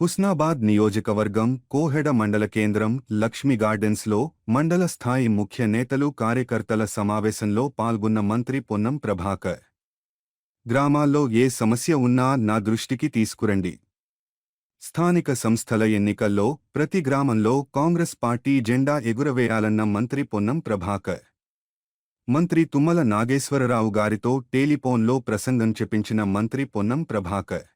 హుస్నాబాద్ నియోజకవర్గం కోహెడ మండల కేంద్రం లక్ష్మీ గార్డెన్స్లో మండల స్థాయి ముఖ్య నేతలు కార్యకర్తల సమావేశంలో పాల్గొన్న మంత్రి పొన్నం ప్రభాకర్. గ్రామాల్లో ఏ సమస్య ఉన్నా నా దృష్టికి తీసుకురండి. స్థానిక సంస్థల ఎన్నికల్లో ప్రతి గ్రామంలో కాంగ్రెస్ పార్టీ జెండా ఎగురవేయాలన్న మంత్రి పొన్నం ప్రభాకర్. మంత్రి తుమ్మల నాగేశ్వరరావు గారితో టెలిఫోన్లో ప్రసంగం చెప్పించిన మంత్రి పొన్నం ప్రభాకర్.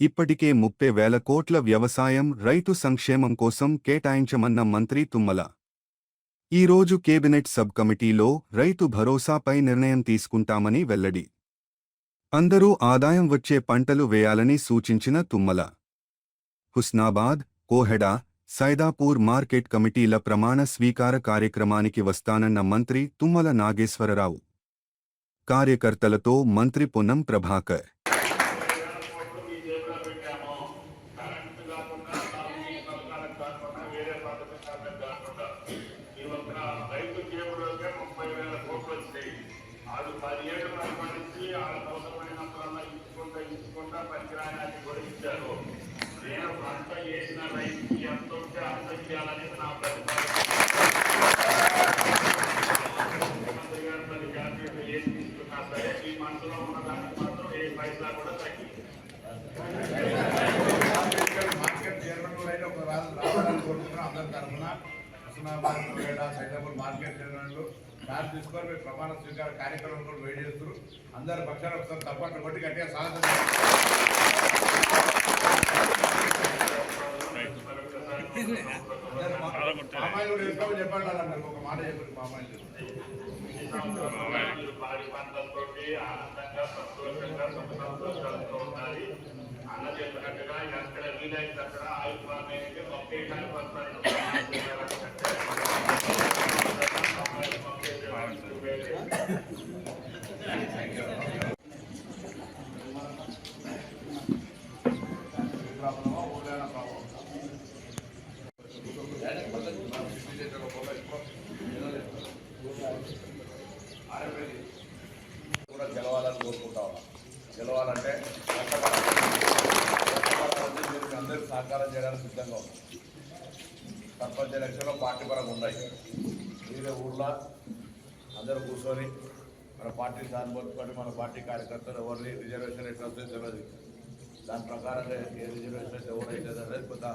ఇప్పటికే ముప్పై వేల కోట్ల వ్యవసాయం రైతు సంక్షేమం కోసం కేటాయించమన్న మంత్రి తుమ్మల. ఈరోజు కేబినెట్ సబ్ కమిటీలో రైతు భరోసాపై నిర్ణయం తీసుకుంటామని వెల్లడి. అందరూ ఆదాయం వచ్చే పంటలు వేయాలని సూచించిన తుమ్మల. హుస్నాబాద్ కోహెడా సైదాపూర్ మార్కెట్ కమిటీల ప్రమాణ స్వీకార కార్యక్రమానికి వస్తానన్న మంత్రి తుమ్మల నాగేశ్వరరావు. కార్యకర్తలతో మంత్రి పొన్నం ప్రభాకర్. ఈ ఒక్క రైతు ముప్పై వేల కోట్లు వచ్చాయి ఆడు పదిహేడు సంపాదించి ఆడ అవసరమైనప్పుడల్లా ఇచ్చుకుంటా ఇచ్చుకుంటా పనికిరాయనాన్ని కూడా ఇచ్చారు నేను పంట చేసిన రైతు ఎంత ఉంటే అంత చేయాలని నా ప్రతి ముఖ్యమంత్రి గారు పది జాతీయత ఏం తీసుకున్నా సరే ఈ మనసులో ఉన్న దానికి మాత్రం ఏ పైసా కూడా తగ్గింది మార్కెట్ చైర్మన్ కూడా అయితే ఒక రాజు రావాలని కోరుకుంటున్నాం అందరి తరఫున హుస్నాబాద్ సైదాపూర్ మార్కెట్ చైర్మన్లు చార్జ్ తీసుకొని మీరు ప్రమాణ స్వీకార కార్యక్రమం కూడా వేడి చేస్తారు. అందరి పక్షాలు ఒకసారి తప్పట్లు కొట్టి గట్టిగా సాధన పామాయిల్ కూడా చెప్పండి అన్నారు ఒక మాట చెప్పారు పామాయిల్ పాడి పంటలతోటి ఆనందంగా సంతోషంగా ఉండాలి అన్న చెప్పినట్టుగా ఎక్కడ వీలైతే అక్కడ ఆయుర్వాదానికి ఒకే వస్తారు కూడా గెలవాలని కోరుకుంటా ఉన్నాం గెలవాలంటే మీరు సహకారం చేయడానికి సిద్ధంగా ఉన్నాం సర్పంచ్ ఎలక్షన్లో పార్టీ పరంగా ఉన్నాయి. మీరే ఊళ్ళో అందరూ కూర్చొని మన పార్టీ సానుభూతి మన పార్టీ కార్యకర్తలు ఎవరిని రిజర్వేషన్ ఎట్లా వస్తుందో తెలియదు దాని ప్రకారంగా ఏ రిజర్వేషన్ ఎవరైతే అనేది కొంత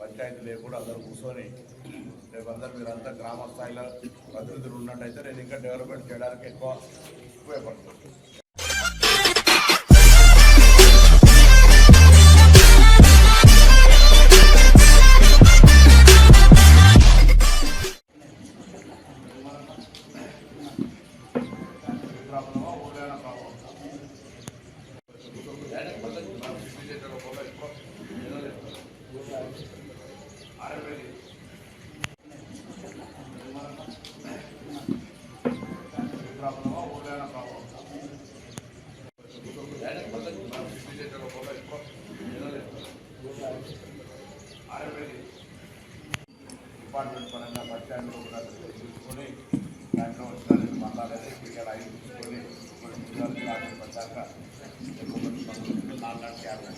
పంచాయతీ లేకుండా అందరూ కూర్చొని రేపు అందరూ మీరు అంతా గ్రామ స్థాయిలో ప్రతినిధులు ఉన్నట్టయితే నేను ఇంకా డెవలప్మెంట్ చేయడానికి ఎక్కువ ప్రాబ్లమా ఊళ్ళో ప్రాబ్లం డిపార్ట్మెంట్ పరంగా బస్ స్టాండ్ కూడా తీసుకొని దాంట్లో వచ్చిన మాట్లాడేది ఇక్కడ ఐదు తీసుకొని వచ్చాక నాలుగు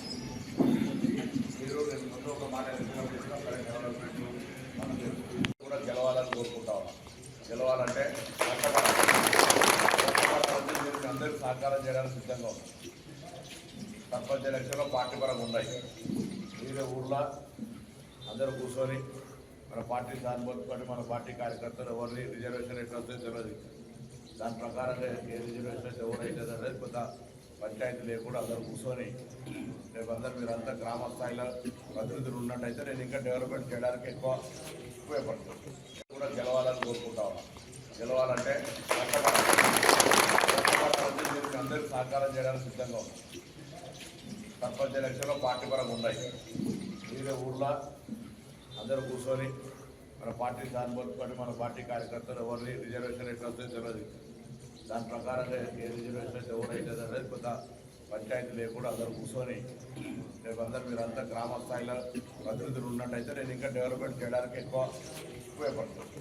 మీరు నేను ముందు ఒక మాట ఎందుకు డెవలప్మెంట్ మనం కూడా గెలవాలని కోరుకుంటా ఉన్నాం గెలవాలంటే కష్టపడాలి మీరు అందరికీ సహకారం చేయడానికి సిద్ధంగా ఉన్నాం సర్పంచ్ ఎలక్షన్లో పార్టీ పరంగా ఉన్నాయి మీరే ఊర్లో అందరూ కూర్చొని మన పార్టీ సానుభూతి మన పార్టీ కార్యకర్తలు ఎవరిని రిజర్వేషన్ ఎట్లా వస్తుందో తెలియదు దాని ప్రకారంగా ఏ రిజర్వేషన్ ఎవరైతే అనేది కొంత పంచాయతీ లేకుండా అందరూ కూర్చొని రేపు అందరు మీరు అంతా గ్రామ స్థాయిలో ప్రతినిధులు ఉన్నట్టయితే నేను ఇంకా డెవలప్మెంట్ చేయడానికి ఎక్కువ ఉపయోగపడుతుంది. కూడా గెలవాలని కోరుకుంటా ఉన్నాం. గెలవాలంటే దీనికి అందరికీ సహకారం చేయడానికి సిద్ధంగా ఉన్నాం. సర్పంచ్ ఎలక్షన్లో పార్టీ పరంగా ఉన్నాయి. మీరే ఊర్లో అందరూ కూర్చొని మన పార్టీ సానుభూతి మన పార్టీ కార్యకర్తలు ఎవరిని రిజర్వేషన్ ఎట్లా వస్తుంది తెలియదు. దాని ప్రకారంగా ఏ రిజర్వేషన్ ఎవరైతే అనేది కొంత పంచాయతీ లేకుండా అందరూ కూర్చొని రేపు అందరు మీరు గ్రామ స్థాయిలో ప్రతినిధులు ఉన్నట్టయితే నేను ఇంకా డెవలప్మెంట్ చేయడానికి ఎక్కువ ఉపయోగపడుతుంది